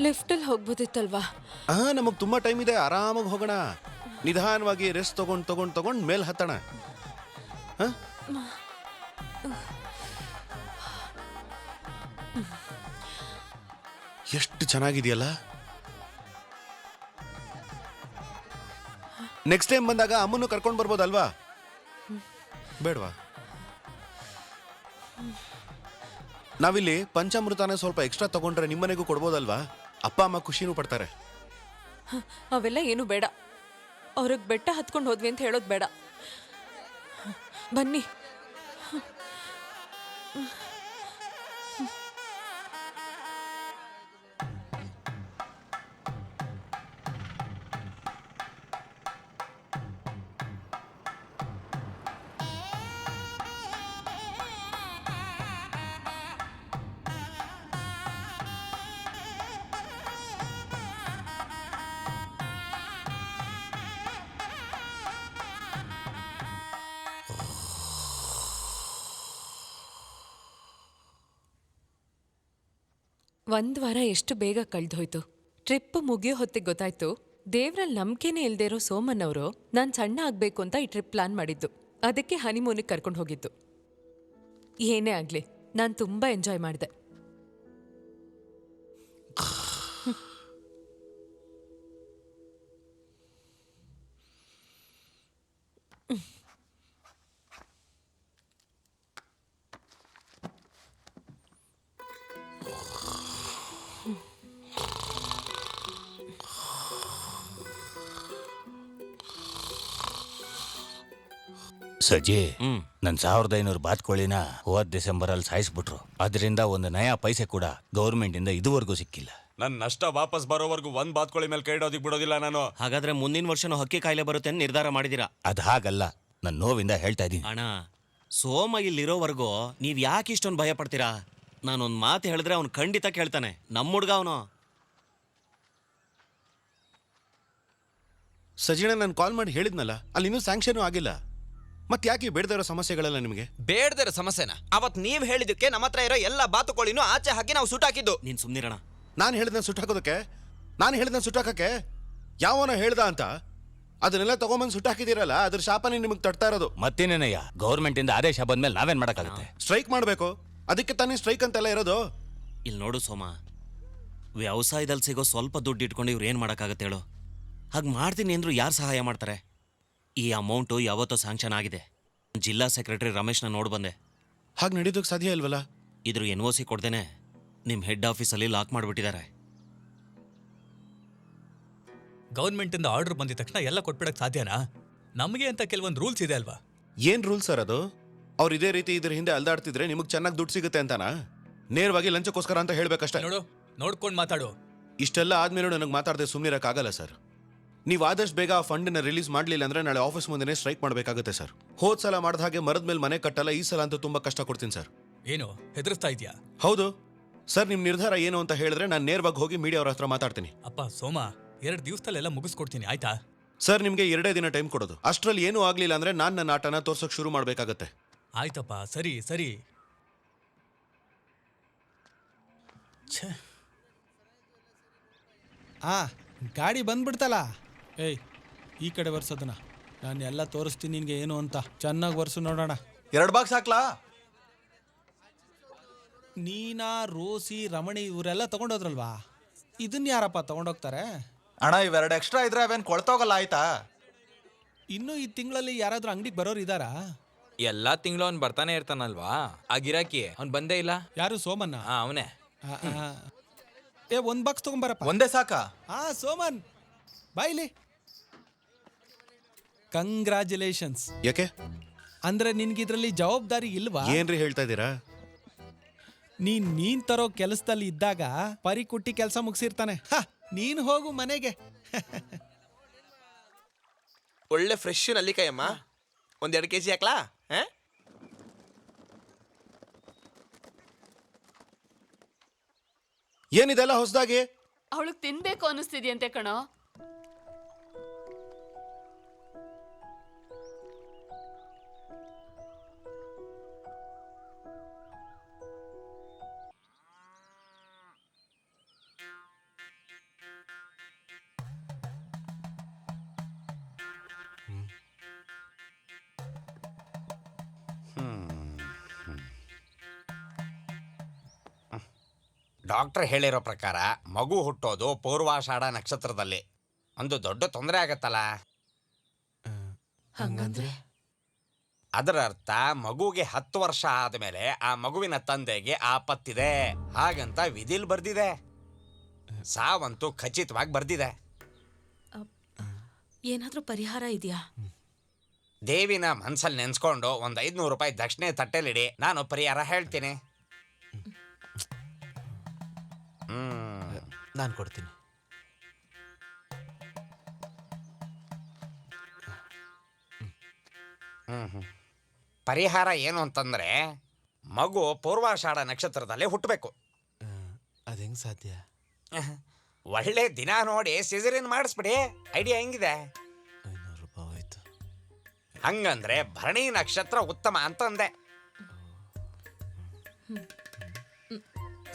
ಲಿಫ್ಟಲ್ಲಿ ಹೋಗ್ಬೋದಿತ್ತಲ್ವಾ? ಆ, ನಮಗ್ ತುಂಬಾ ಟೈಮ್ ಇದೆ. ಆರಾಮಾಗಿ ಹೋಗೋಣ. ನಿಧಾನವಾಗಿ ರೆಸ್ಟ್ ತಗೊಂಡ್ ತಗೊಂಡ್ ತಗೊಂಡ್ ಮೇಲ್ ಹತ್ತಣ? ಎಷ್ಟು ಚೆನ್ನಾಗಿದೆಯಲ್ಲ? ನೆಕ್ಸ್ಟ್ ಟೈಮ್ ಬಂದಾಗ ಅಮ್ಮನ್ನು ಕರ್ಕೊಂಡು ಬರ್ಬೋದಲ್ವಾ? ಬೇಡವಾ? ನಾವಿಲ್ಲಿ ಪಂಚಾಮೃತನ ಸ್ವಲ್ಪ ಎಕ್ಸ್ಟ್ರಾ ತಗೊಂಡ್ರೆ ನಿಮ್ಮನೆಗೂ ಕೊಡ್ಬೋದಲ್ವಾ? ಅಪ್ಪ ಅಮ್ಮ ಖುಷಿನೂ ಪಡ್ತಾರೆ. ಅವೆಲ್ಲ ಏನು ಬೇಡ. ಅವ್ರಿಗೆ ಬೆಟ್ಟ ಹತ್ಕೊಂಡು ಹೋದ್ವಿ ಅಂತ ಹೇಳೋದು ಬೇಡ. ಬನ್ನಿ. ಒಂದ್ ವಾರ ಎಷ್ಟು ಬೇಗ ಕಳ್ದೋಯ್ತು ಟ್ರಿಪ್ ಮುಗಿಯೋ ಹೊತ್ತಿಗೆ ಗೊತ್ತಾಯ್ತು, ದೇವ್ರಲ್ಲಿ ನಂಬಿಕೆನೇ ಇಲ್ದೇ ಇರೋ ಸೋಮನ್ ಅವರು ನಾನು ಸಣ್ಣ ಆಗ್ಬೇಕು ಅಂತ ಈ ಟ್ರಿಪ್ ಪ್ಲಾನ್ ಮಾಡಿದ್ದು. ಅದಕ್ಕೆ ಹನಿಮೂನಿಗೆ ಕರ್ಕೊಂಡು ಹೋಗಿದ್ದು. ಏನೇ ಆಗ್ಲಿ, ನಾನು ತುಂಬಾ ಎಂಜಾಯ್ ಮಾಡಿದೆ. ಸಜ್ಜಿ ನನ್ ಸಾವಿರದ ಐನೂರು ಬಾತ್ಕೋಳಿನ ಹೋದ್ ಡಿಸೆಂಬರ್ ಅಲ್ಲಿ ಸಾಯಿಸ್ಬಿಟ್ರು. ಅದರಿಂದ ಒಂದು ನಯಾ ಪೈಸೆ ಕೂಡ ಗೌರ್ಮೆಂಟ್ ಇಂದ ಇದುವರೆಗೂ ಸಿಕ್ಕಿಲ್ಲ. ನನ್ ನಷ್ಟ ವಾಪಸ್ ಬರೋವರೆಗೂ ಒಂದ್ ಬಾತ್ಕೋಳಿ ಮೇಲೆ ಕೈಡೋದಿಕ್ ಬಿಡೋದಿಲ್ಲ ನಾನು. ಹಾಗಾದ್ರೆ ಮುಂದಿನ ವರ್ಷನೂ ಹಕ್ಕಿ ಕಾಯಿಲೆ ಬರುತ್ತೆ ಅಂತ ನಿರ್ಧಾರ ಮಾಡಿದೀರಾ? ಅದ್ ಹಾಗಲ್ಲ ನನ್ ನೋವಿಂದ ಹೇಳ್ತಾ ಇದ್ದೀನಿ. ಅಣ್ಣ ಸೋಮ ಇಲ್ಲಿರೋವರೆಗೂ ನೀವ್ ಯಾಕೆ ಇಷ್ಟೊಂದು ಭಯ ಪಡ್ತೀರಾ? ನಾನೊಂದ್ ಮಾತು ಹೇಳಿದ್ರೆ ಅವ್ನು ಖಂಡಿತ ಕೇಳ್ತಾನೆ. ನಮ್ಮ ಹುಡ್ಗ ಅವನು. ಸಜಿಣ ನಾನು ಕಾಲ್ ಮಾಡಿ ಹೇಳಿದ್ನಲ್ಲ ಅಲ್ಲಿ ಇನ್ನೂ ಸ್ಯಾಂಕ್ಷನ್ ಆಗಿಲ್ಲ. ಮತ್ತೆ ಯಾಕೆ ಬೇಡದೇ ಇರೋ ಸಮಸ್ಯೆಗಳೆಲ್ಲ ನಿಮಗೆ? ಬೇಡದಿರೋ ಸಮಸ್ಯೆನ? ಅವತ್ ನೀವ್ ಹೇಳಿದಕ್ಕೆ ನಮ್ಮ ಹತ್ರ ಇರೋ ಎಲ್ಲ ಬಾತುಕೋಳಿನೂ ಆಚೆ ಹಾಕಿ ನಾವು ಸುಟ್ಟಾಕಿದ್ದು ನೀನ್ ಸುಮ್ನಿರಣ ನಾನು ಹೇಳಿದ್ನ ಸುಟ್ಟಾಕೋದಕ್ಕೆ ನಾನು ಹೇಳಿದ್ನ ಸುಟ್ಟಾಕಕ್ಕೆ ಯಾವನ ಹೇಳ್ದ ಅಂತ? ಅದನ್ನೆಲ್ಲ ತಗೊಂಬಂದು ಸುಟ್ಟಾಕಿದ್ದೀರಲ್ಲ ಅದ್ರ ಶಾಪನೇ ನಿಮಗೆ ತಡ್ತಾ ಇರೋದು. ಮತ್ತೇನೇನಯ್ಯ ಗೌರ್ಮೆಂಟ್ ಇಂದ ಆದೇಶ ಬಂದ್ಮೇಲೆ ನಾವೇನ್ ಮಾಡಕ್ಕಾಗುತ್ತೆ? ಸ್ಟ್ರೈಕ್ ಮಾಡಬೇಕು. ಅದಕ್ಕೆ ತಾನೇ ಸ್ಟ್ರೈಕ್ ಅಂತೆಲ್ಲ ಇರೋದು. ಇಲ್ಲಿ ನೋಡು ಸೋಮ ವ್ಯವಸಾಯದಲ್ಲಿ ಸಿಗೋ ಸ್ವಲ್ಪ ದುಡ್ಡು ಇಟ್ಕೊಂಡು ಇವ್ರು ಏನು ಮಾಡೋಕ್ಕಾಗತ್ತೆ ಹೇಳು? ಹಾಗೆ ಮಾಡ್ತೀನಿ ಅಂದ್ರು ಯಾರು ಸಹಾಯ ಮಾಡ್ತಾರೆ? ಈ ಅಮೌಂಟು ಯಾವತ್ತೋ ಸ್ಯಾಂಕ್ಷನ್ ಆಗಿದೆ. ಜಿಲ್ಲಾ ಸೆಕ್ರೆಟರಿ ರಮೇಶ್ನ ನೋಡಿ ಬಂದೆ. ಹಾಗೆ ನಡೀದಕ್ಕೆ ಸಾಧ್ಯ ಇಲ್ವಲ್ಲ? ಇದ್ರ ಎನ್ ಒ ಸಿ ಕೊಡ್ದೇನೆ. ನಿಮ್ಮ ಹೆಡ್ ಆಫೀಸಲ್ಲಿ ಲಾಕ್ ಮಾಡಿಬಿಟ್ಟಿದ್ದಾರೆ ಗೌರ್ಮೆಂಟಿಂದ ಆರ್ಡರ್ ಬಂದಿದ ತಕ್ಷಣ ಎಲ್ಲ ಕೊಟ್ಬಿಡಕ್ ಸಾಧ್ಯನಾ? ನಮಗೆ ಅಂತ ಕೆಲವೊಂದು ರೂಲ್ಸ್ ಇದೆ ಅಲ್ವಾ? ಏನ್ ರೂಲ್ಸ್ ಸರ್ ಅದು? ಅವ್ರು ಇದೇ ರೀತಿ ಇದ್ರ ಹಿಂದೆ ಅಲ್ದಾಡ್ತಿದ್ರೆ ನಿಮಗೆ ಚೆನ್ನಾಗಿ ದುಡ್ಡು ಸಿಗುತ್ತೆ ಅಂತಾನಾ? ನೇರವಾಗಿ ಲಂಚಕ್ಕೋಸ್ಕರ ಅಂತ ಹೇಳ್ಬೇಕಷ್ಟೇ. ನೋಡು ನೋಡ್ಕೊಂಡು ಮಾತಾಡು. ಇಷ್ಟೆಲ್ಲ ಆದ್ಮೇಲೆ ನನಗೆ ಮಾತಾಡದೆ ಸುಮ್ಮನಿರಕ್ಕಾಗಲ್ಲ ಸರ್. ನೀವು ಆದಷ್ಟು ಬೇಗ ಆ ಫಂಡನ್ನ ರಿಲೀಸ್ ಮಾಡಲಿಲ್ಲ ಅಂದ್ರೆ ನಾಳೆ ಆಫೀಸ್ ಮುಂದೆನೇ ಸ್ಟ್ರೈಕ್ ಮಾಡಬೇಕಾಗುತ್ತೆ ಸರ್ ಹೋದ್ ಸಲ ಮಾಡಿದ ಹಾಗೆ ಮರದ ಮೇಲೆ ಮನೆ ಕಟ್ಟಲ್ಲ ಈ ಸಲ ಅಂತೂ ತುಂಬಾ ಕಷ್ಟ ಕೊಡ್ತೀನಿ ಸರ್ ಏನು? ಹೆದರಿಸ್ತಾ ಇದೆಯಾ? ಹೌದು. ಸರ್ ನಿಮ್ಮ ನಿರ್ಧಾರ ಏನು ಅಂತ ಹೇಳಿದ್ರೆ ನಾನು ನೇರವಾಗಿ ಹೋಗಿ ಮೀಡಿಯಾ ಅವ್ರ ಹತ್ರ ಮಾತಾಡ್ತೀನಿ. ಅಪ್ಪ ಸೋಮ ಎರಡು ದಿವಸದಲ್ಲೆಲ್ಲ ಮುಗಿಸ್ಕೊಡ್ತೀನಿ ಆಯ್ತಾ? ಸರ್ ನಿಮಗೆ ಎರಡೇ ದಿನ ಟೈಮ್ ಕೊಡೋದು. ಅಷ್ಟರಲ್ಲಿ ಏನೂ ಆಗಲಿಲ್ಲ ಅಂದ್ರೆ ನಾನು ನನ್ನ ಆಟನ ತೋರ್ಸೋಕೆ ಶುರು ಮಾಡಬೇಕಾಗತ್ತೆ. ಆಯ್ತಪ್ಪ ಸರಿ ಸರಿ. ಛೇ. ಆ ಗಾಡಿ ಬಂದ್ಬಿಡ್ತಲ್ಲ? ಏಯ್ ಈ ಕಡೆ ಬರ್ಸೋದನ್ನ ನಾನು ಎಲ್ಲ ತೋರಿಸ್ತೀನಿ ನಿನ್ಗೆ ಏನು ಅಂತ. ಚೆನ್ನಾಗಿ ಬರ್ಸು ನೋಡೋಣ. ಎರಡು ಬಾಕ್ಸ್ ಹಾಕ್ಲಾ? ನೀನಾ ರೋಸಿ ರಮಣಿ ಇವರೆಲ್ಲ ತಗೊಂಡೋದ್ರಲ್ವಾ? ಇದನ್ನ ಯಾರಪ್ಪ ತಗೊಂಡೋಗ್ತಾರೆ? ಅಣ್ಣ ಇವೆರಡು ಎಕ್ಸ್ಟ್ರಾ ಇದ್ರೆ ಅವೇನ್ ಕೊಳ್ತೋಗಲ್ಲ ಆಯ್ತಾ? ಇನ್ನು ಈ ತಿಂಗಳಲ್ಲಿ ಯಾರಾದ್ರೂ ಅಂಗಡಿಗೆ ಬರೋರು ಇದ್ದಾರಾ ಎಲ್ಲಾ ತಿಂಗಳು ಅವ್ನು ಬರ್ತಾನೆ ಇರ್ತಾನಲ್ವಾ? ಆ ಗಿರಾಕಿ ಅವ್ನು ಬಂದೇ ಇಲ್ಲ. ಯಾರು ಸೋಮನ್ನ ಹಾ ಅವನೇ. ಆ, ಆ. ಏ ಒಂದ್ ಬಾಕ್ಸ್ ತಗೊಂಬರಪ್ಪ ಒಂದೇ ಸಾಕಾ? ಹಾ ಸೋಮನ್. ಬಾಯ್ಲಿ ಕಂಗ್ರ್ಯಾಚುಲೇಷನ್ಸ್ ಯಾಕೆ? ಅಂದ್ರೆ ನಿನ್ಗೆ ಇದರಲ್ಲಿ ಜವಾಬ್ದಾರಿ ಇಲ್ವಾ? ಏನ್ರಿ ಹೇಳ್ತಾ ಇದ್ದೀರಾ? ನೀನ್ ನೀನ್ ತರೋ ಕೆಲಸದಲ್ಲಿ ಇದ್ದಾಗ ಪರಿ ಕುಟ್ಟಿ ಕೆಲಸ ಮುಗಿಸಿರ್ತಾನೆ. ಹ, ನೀನ್ ಹೋಗು ಮನೆಗೆ. ಒಳ್ಳೆ ಫ್ರೆಶ್ ನಲ್ಲಿಕಾಯಮ್ಮ. ಒಂದ್ ಎರಡು ಕೆ ಜಿ ಹಾಕ್ಲಾ? ಹಾ? ಏನಿದೆಲ್ಲ ಹೊಸದಾಗಿ? ಅವಳಗ್ ತಿನ್ಬೇಕು ಅನ್ನಿಸ್ತಿದ್ಯಂತೆ ಕಣೋ. ಡಾಕ್ಟರ್ ಹೇಳಿರೋ ಪ್ರಕಾರ ಮಗು ಹುಟ್ಟೋದು ಪೂರ್ವಾಷಾಢ ನಕ್ಷತ್ರದಲ್ಲಿ. ಒಂದು ದೊಡ್ಡ ತೊಂದರೆ ಆಗತ್ತಲ್ಲ? ಹಂಗಂದ್ರೆ? ಅದರ ಅರ್ಥ ಮಗುಗೆ ಹತ್ತು ವರ್ಷ ಆದಮೇಲೆ ಆ ಮಗುವಿನ ತಂದೆಗೆ ಆಪತ್ತಿದೆ. ಹಾಗಂತ ವಿಧಿಲ್ ಬರ್ದಿದೆ. ಸಾವಂತೂ ಖಚಿತವಾಗಿ ಬರ್ದಿದೆ. ಏನಾದ್ರೂ ಪರಿಹಾರ ಇದೆಯಾ? ದೇವಿನ ಮನ್ಸಲ್ಲಿ ನೆನ್ಸ್ಕೊಂಡು ಒಂದು ಐದ್ನೂರು ರೂಪಾಯಿ ದಕ್ಷಿಣೆ ತಟ್ಟೆಲಿಡಿ. ನಾನು ಪರಿಹಾರ ಹೇಳ್ತೀನಿ. ನಾನು ಕೊಡ್ತೀನಿ. ಪರಿಹಾರ ಏನು ಅಂತಂದ್ರೆ ಮಗು ಪೂರ್ವಾಷಾಢ ನಕ್ಷತ್ರದಲ್ಲೇ ಹುಟ್ಟಬೇಕು ಅದು ಹೆಂಗ್ ಸಾಧ್ಯ? ಒಳ್ಳೆ ದಿನ ನೋಡಿ ಸಿಜರಿನ್ ಮಾಡಿಸ್ಬಿಡಿ. ಐಡಿಯಾ ಹೆಂಗಿದೆ? ಐನೂರು ರೂಪಾಯಿ ಹೋಯ್ತು. ಹಂಗಂದ್ರೆ ಭರಣಿ ನಕ್ಷತ್ರ ಉತ್ತಮ ಅಂತಂದೆ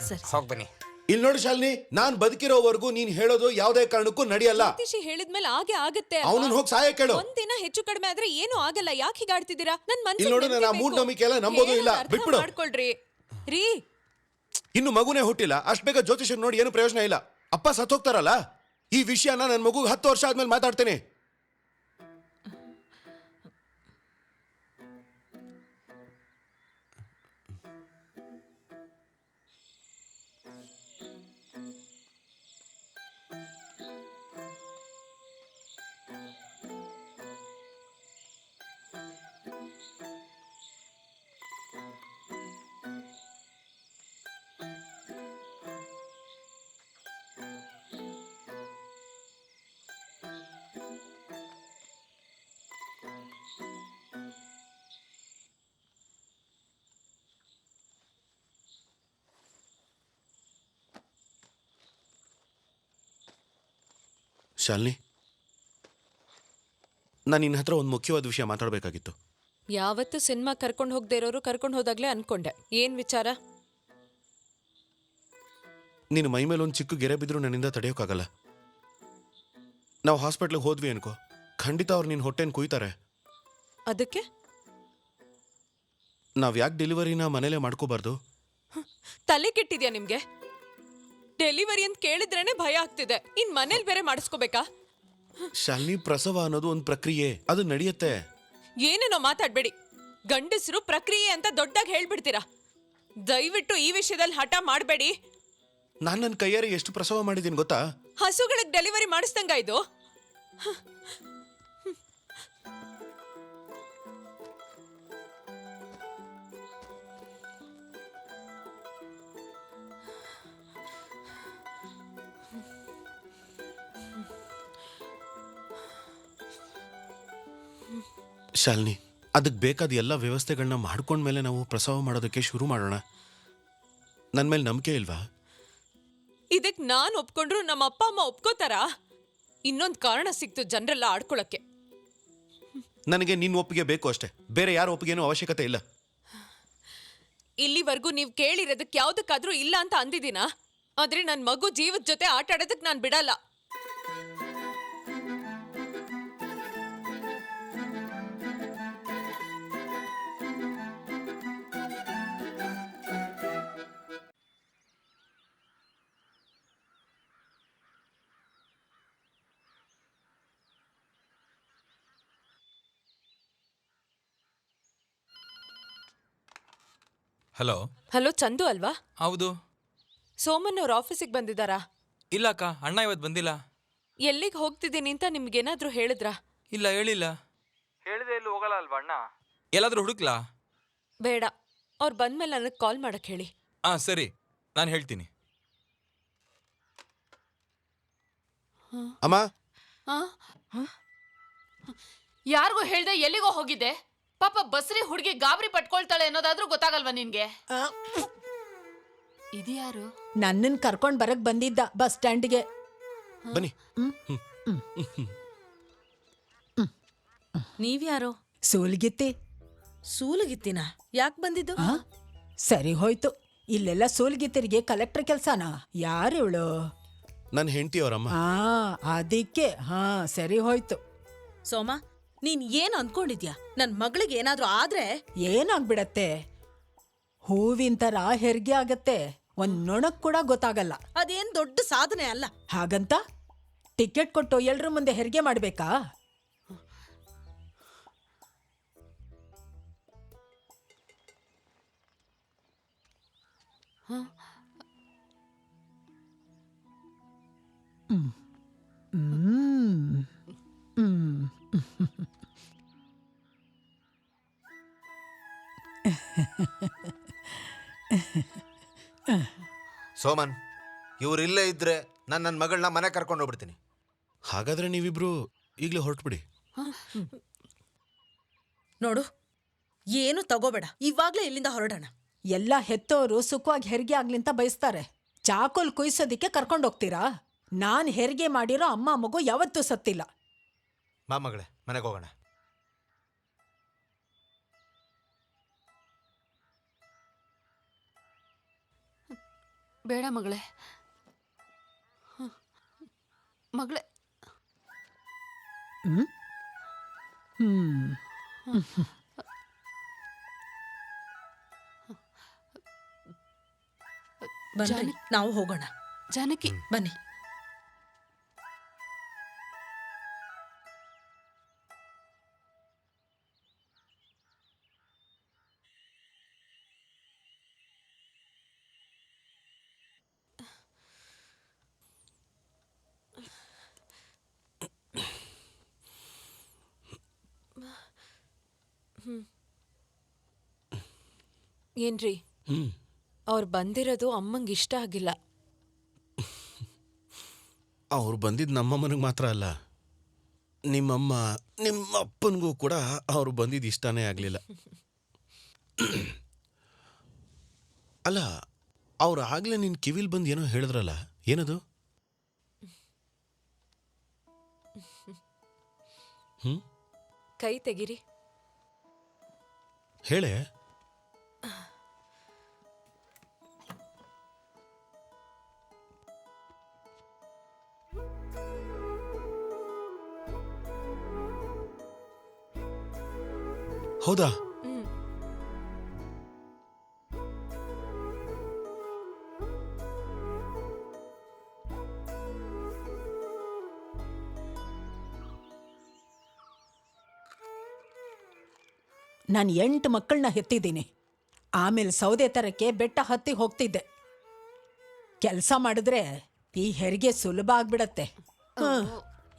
ಸರಿ ಹೋಗ್ಬನ್ನಿ ಇಲ್ಲಿ ನೋಡಿ ಶಾಲಿನಿ ನಾನ್ ಬದುಕಿರೋವರೆಗೂ ನೀನ್ ಹೇಳೋದು ಯಾವುದೇ ಕಾರಣಕ್ಕೂ ನಡೆಯಲ್ಲ. ಜ್ಯೋತಿಷಿ ಹೇಳಿದ್ಮೇಲೆ ಹಾಗೆ ಆಗುತ್ತೆ ಅವನನ್ನ ಹೋಗಿ ಸಹಾಯ ಕೇಳು ಒಂದಿನ ಹೆಚ್ಚು ಕಡಿಮೆ ಆದ್ರೆ ಏನು ಆಗಲ್ಲ ಯಾಕೆ ಹೀಗಾಡ್ತಿದ್ದೀರಾ ನನ್ ಮನ್ಸಿಗೆ ಇಲ್ಲಿ ನೋಡು, ನನ್ನ ನೆಮ್ಮದಿ ಮೂಢನಂಬಿಕೆ ಎಲ್ಲ. ನಂಬೋದು ಇಲ್ಲ. ಹೇಳೋದ್ ಅರ್ಥ ಬಿಟ್ಬಿಡು. ಮಾಡ್ಕೊಳ್ರಿ. ರೀ. ಇನ್ನು ಮಗುನೇ ಹುಟ್ಟಿಲ್ಲ. ಅಷ್ಟ್ ಬೇಗ ಜ್ಯೋತಿಷನ್ ನೋಡಿ ಏನು ಪ್ರಯೋಜನ ಇಲ್ಲ. ಅಪ್ಪ ಸತ್ತೋಗ್ತಾರಲ್ಲ? ಈ ವಿಷಯನ ನನ್ನ ಮಗುಗೆ ಹತ್ತು ವರ್ಷ ಆದ್ಮೇಲೆ ಮಾತಾಡ್ತೇನೆ. ಶಾಲಿನಿ ನಾನು ನಿನ್ನ ಹತ್ರ ಒಂದು ಮುಖ್ಯವಾದ ವಿಷಯ ಮಾತಾಡಬೇಕಾಗಿತ್ತು. ಯಾವತ್ತು ಸಿನಿಮಾ ಕರ್ಕೊಂಡು ಹೋಗದೆ ಇರೋರು ಕರ್ಕೊಂಡು ಹೋದಾಗ್ಲೇ ಅನ್ಕೊಂಡೆ. ಏನ್ ವಿಚಾರ? ನಿನ್ನ ಮೈ ಮೇಲೆ ಒಂದು ಚಿಕ್ಕ ಗೆರೆ ಬಿದ್ದರೂ ನನ್ನಿಂದ ತಡೆಯೋಕ್ಕಾಗಲ್ಲ ನಾವು ಹಾಸ್ಪಿಟ್ಲಿಗೆ ಹೋದ್ವಿ ಅನ್ಕೋ. ಖಂಡಿತ ಅವ್ರು ನಿನ್ನ ಹೊಟ್ಟೆನ ಕುಯ್ತಾರೆ. ಅದಕ್ಕೆ? ನಾವು ಯಾಕೆ ಡೆಲಿವರಿನ ಮನೇಲೆ ಮಾಡ್ಕೋಬಾರ್ದು? ತಲೆ ಕೆಟ್ಟಿದ್ಯಾ ನಿಮ್ಗೆ? ಡೆಲಿವರಿ ಅಂತ ಕೇಳಿದ್ರೇನೆ ಭಯ ಆಗ್ತಿದೆ. ಇನ್ ಮನೇಲಿ ಬೇರೆ ಮಾಡಿಸ್ಕೋಬೇಕಾ? ಶಾಲಿನಿ ಪ್ರಸವ ಅನ್ನೋದು ಒಂದು ಪ್ರಕ್ರಿಯೆ. ಅದು ನಡೆಯುತ್ತೆ. ಏನೇನೋ ಮಾತಾಡ್ಬೇಡಿ. ಗಂಡಸರು ಪ್ರಕ್ರಿಯೆ ಅಂತ ದೊಡ್ಡಾಗಿ ಹೇಳ್ಬಿಡ್ತೀರಾ? ದಯವಿಟ್ಟು ಈ ವಿಷಯದಲ್ಲಿ ಹಠ ಮಾಡಬೇಡಿ. ನಾನು ನನ್ನ ಕೈಯಾರೆ ಎಷ್ಟು ಪ್ರಸವ ಮಾಡಿದ್ದೀನಿ ಗೊತ್ತಾ? ಹಸುಗಳಿಗೆ ಡೆಲಿವರಿ ಮಾಡಿಸ್ದಂಗ ಇದು ಶಾಲಿನಿ ಅದಕ್ಕೆ ಬೇಕಾದ ಎಲ್ಲ ವ್ಯವಸ್ಥೆಗಳನ್ನ ಮಾಡ್ಕೊಂಡ್ಮೇಲೆ ನಾವು ಪ್ರಸವ ಮಾಡೋದಕ್ಕೆ ಶುರು ಮಾಡೋಣ. ನನ್ನ ಮೇಲೆ ನಂಬಿಕೆ ಇಲ್ವಾ? ಇದಕ್ಕೆ ನಾನ್ ಒಪ್ಕೊಂಡ್ರು ನಮ್ಮ ಅಪ್ಪ ಅಮ್ಮ ಒಪ್ಕೋತಾರಾ? ಇನ್ನೊಂದ್ ಕಾರಣ ಸಿಕ್ತು ಜನರೆಲ್ಲ ಆಡ್ಕೊಳಕ್ಕೆ. ನನಗೆ ನಿನ್ನ ಒಪ್ಪಿಗೆ ಬೇಕು ಅಷ್ಟೇ. ಬೇರೆ ಯಾರ ಒಪ್ಪಿಗೆನೂ ಅವಶ್ಯಕತೆ ಇಲ್ಲ. ಇಲ್ಲಿವರೆಗೂ ನೀವ್ ಕೇಳಿರೋದಕ್ಕೆ ಯಾವ್ದಕ್ಕಾದ್ರೂ ಇಲ್ಲ ಅಂತ ಅಂದಿದ್ದೀನಾ? ಆದ್ರೆ ನನ್ ಮಗು ಜೀವದ ಜೊತೆ ಆಟ ಆಡೋದಕ್ ನಾನ್ ಬಿಡಲ್ಲ. ಹಲೋ ಹಲೋ ಚಂದು ಅಲ್ವಾ? ಹೌದು. ಸೋಮನ್ ಅವ್ರ ಆಫೀಸಿಗೆ ಬಂದಿದ್ದಾರಾ? ಇಲ್ಲ ಅಕ್ಕ ಅಣ್ಣ ಇವತ್ತು ಬಂದಿಲ್ಲ. ಎಲ್ಲಿಗೆ ಹೋಗ್ತಿದ್ದೀನಿ ಅಂತ ನಿಮ್ಗೇನಾದ್ರೂ ಹೇಳಿದ್ರಾ? ಇಲ್ಲ ಹೇಳಿಲ್ಲ. ಹೇಳಿದೆ ಎಲ್ಲಿ ಹೋಗಲ್ಲ ಅಲ್ವಾ ಅಣ್ಣ? ಎಲ್ಲಾದ್ರೂ ಹುಡುಕ್ಲಾ? ಬೇಡ ಅವ್ರು ಬಂದ್ಮೇಲೆ ನನಗೆ ಕಾಲ್ ಮಾಡಕ್ ಹೇಳಿ. ಹಾ ಸರಿ ನಾನು ಹೇಳ್ತೀನಿ. ಅಮ್ಮ? ಯಾರಿಗೂ ಹೇಳ್ದೆ ಎಲ್ಲಿಗೋ ಹೋಗಿದ್ದೆ? ಪಾಪ ಬಸ್ರಿ ಹುಡುಗಿ ಗಾಬರಿ ಪಟ್ಕೊಳ್ತಾಳೆ ಅನ್ನೋದಾದ್ರೂ ಗೊತ್ತಾಗಲ್ವಾ ನಿನ್ಗೆ? ಇದ್ಯಾರು? ನನ್ನನ್ ಕರ್ಕೊಂಡ್ ಬರಕ್ ಬಂದಿದ್ದ ಬಸ್ ಸ್ಟ್ಯಾಂಡ್ಗೆ. ಬನ್ನಿ. ನೀವ್ಯಾರು? ಸೂಲ್ಗಿತ್ತಿ. ಸೂಲಗಿತ್ತಿನ? ಯಾಕೆ ಬಂದಿದ್ದು? ಆ? ಸರಿ ಹೋಯ್ತು. ಇಲ್ಲೆಲ್ಲ ಸೂಲ್ಗಿತ್ತಿರಿಗೆ ಕಲೆಕ್ಟರ್ ಕೆಲ್ಸನಾ? ಯಾರು ಇವಳು ನನ್ನ ಹೆಂಡತಿ ಅವರಮ್ಮ ಆ ಅದಕ್ಕೆ. ಹಾ ಸರಿ ಹೋಯ್ತು. ಸೋಮ ನೀನ್ ಏನ್ ಅನ್ಕೊಂಡಿದ್ಯಾ? ನನ್ ಮಗಳಿಗೆ ಏನಾದ್ರೂ ಆದ್ರೆ? ಏನಾಗ್ಬಿಡತ್ತೆ? ಹೂವಿನ ತರ ಹೆರಿಗೆ ಆಗತ್ತೆ. ಒಂದ್ ನೊಣಕ್ ಕೂಡ ಗೊತ್ತಾಗಲ್ಲ. ಅದೇನ್ ದೊಡ್ಡ ಸಾಧನೆ ಅಲ್ಲ. ಹಾಗಂತ? ಟಿಕೆಟ್ ಕೊಟ್ಟು ಎಲ್ರ ಮುಂದೆ ಹೆರಿಗೆ ಮಾಡ್ಬೇಕಾ? ಸೋಮನ್ ಇವ್ರು ಇಲ್ಲೇ ಇದ್ರೆ ನಾನು ನನ್ನ ಮಗಳನ್ನ ಮನೆ ಕರ್ಕೊಂಡು ಹೋಗ್ಬಿಡ್ತೀನಿ. ಹಾಗಾದ್ರೆ ನೀವಿಬ್ರು ಈಗಲೇ ಹೊರಟ್ಬಿಡಿ. ನೋಡು ಏನು ತಗೋಬೇಡ. ಇವಾಗ್ಲೇ ಇಲ್ಲಿಂದ ಹೊರಡೋಣ. ಎಲ್ಲ ಹೆತ್ತೋರು ಸುಖವಾಗಿ ಹೆರಿಗೆ ಆಗ್ಲಿ ಅಂತ ಬಯಸ್ತಾರೆ. ಚಾಕೋಲ್ ಕುಯ್ಸೋದಿಕ್ಕೆ ಕರ್ಕೊಂಡು ಹೋಗ್ತೀರಾ? ನಾನ್ ಹೆರಿಗೆ ಮಾಡಿರೋ ಅಮ್ಮ ಮಗು ಯಾವತ್ತೂ ಸತ್ತಿಲ್ಲ. ಬಾ ಮಗಳೇ ಮನೆಗೆ ಹೋಗೋಣ. ಬೇಡ ಮಗಳೇ. ಮಗಳೇ. ಬನ್ನಿ ನಾವು ಹೋಗೋಣ. ಜಾನಕಿ. ಬನ್ನಿ. ಏನ್ರಿ? ಹ್ಮ್ ಅವ್ರು ಬಂದಿರೋದು ಅಮ್ಮಂಗೆ ಇಷ್ಟ ಆಗಿಲ್ಲ. ಅವ್ರು ಬಂದಿದ್ದು ನಮ್ಮಮ್ಮನಿಗೆ ಮಾತ್ರ ಅಲ್ಲ ನಿಮ್ಮಮ್ಮ ನಿಮ್ಮ ಅಪ್ಪನಿಗೂ ಕೂಡ ಅವ್ರು ಬಂದಿದ್ದು ಇಷ್ಟನೇ ಆಗಲಿಲ್ಲ. ಅಲ್ಲ ಅವ್ರು ಆಗಲೇ ನಿನ್ನ ಕಿವಿಲ್ ಬಂದು ಏನೋ ಹೇಳಿದ್ರಲ್ಲ ಏನದು? ಹ್ಞೂ ಕೈ ತೆಗಿರಿ. ಹೇಳೆ. ಹೌದಾ? ನಾನು ಎಂಟು ಮಕ್ಕಳನ್ನ ಹೆತ್ತಿದ್ದೀನಿ. ಆಮೇಲೆ ಸೌದೆ ತರಕ್ಕೆ ಬೆಟ್ಟ ಹತ್ತಿ ಹೋಗ್ತಿದ್ದೆ. ಕೆಲಸ ಮಾಡಿದ್ರೆ ಈ ಹೆರಿಗೆ ಸುಲಭ ಆಗ್ಬಿಡತ್ತೆ.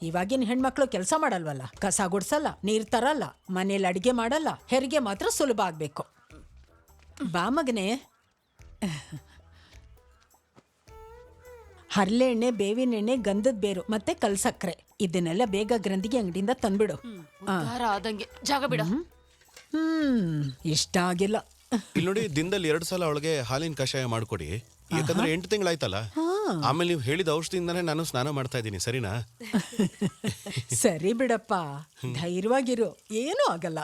ಇವಾಗಿನ ಹೆಣ್ಮಕ್ಳು ಕೆಲಸ ಮಾಡಲ್ವಲ್ಲ? ಕಸ ಗುಡ್ಸಲ್ಲ ನೀರ್ ತರಲ್ಲ ಮನೇಲಿ ಅಡಿಗೆ ಮಾಡಲ್ಲ ಹೆರಿಗೆ ಮಾತ್ರ ಸುಲಭ ಆಗ್ಬೇಕು. ಬಾ ಮಗನೇ. ಹರಳೆಣ್ಣೆ ಬೇವಿನ ಎಣ್ಣೆ ಗಂಧದ ಬೇರು ಮತ್ತೆ ಕಲ್ಸಕ್ರೆ ಇದನ್ನೆಲ್ಲ ಬೇಗ ಗ್ರಂಥಿಗೆ ಅಂಗಡಿಯಿಂದ ತಂದ್ಬಿಡು. ಆದಂಗೆ. ಜಾಗ ಬಿಡ. ಹ್ಮ್ ಇಷ್ಟ ಆಗಿಲ್ಲ. ಇಲ್ಲಿ ನೋಡಿ ದಿನದಲ್ಲಿ ಎರಡು ಸಲ ಅವಳಿಗೆ ಹಾಲಿನ ಕಷಾಯ ಮಾಡ್ಕೊಡಿ. ಯಾಕಂದ್ರೆ ಎಂಟು ತಿಂಗಳಾಯ್ತಲ್ಲ. ಆಮೇಲೆ ನೀವು ಹೇಳಿದ ಔಷಧಿಯಿಂದಾನೇ ನಾನು ಸ್ನಾನ ಮಾಡ್ತಾ ಇದ್ದೀನಿ ಸರಿನಾ? ಸರಿ ಬಿಡಪ್ಪ. ಧೈರ್ಯವಾಗಿರು. ಏನೂ ಆಗಲ್ಲ.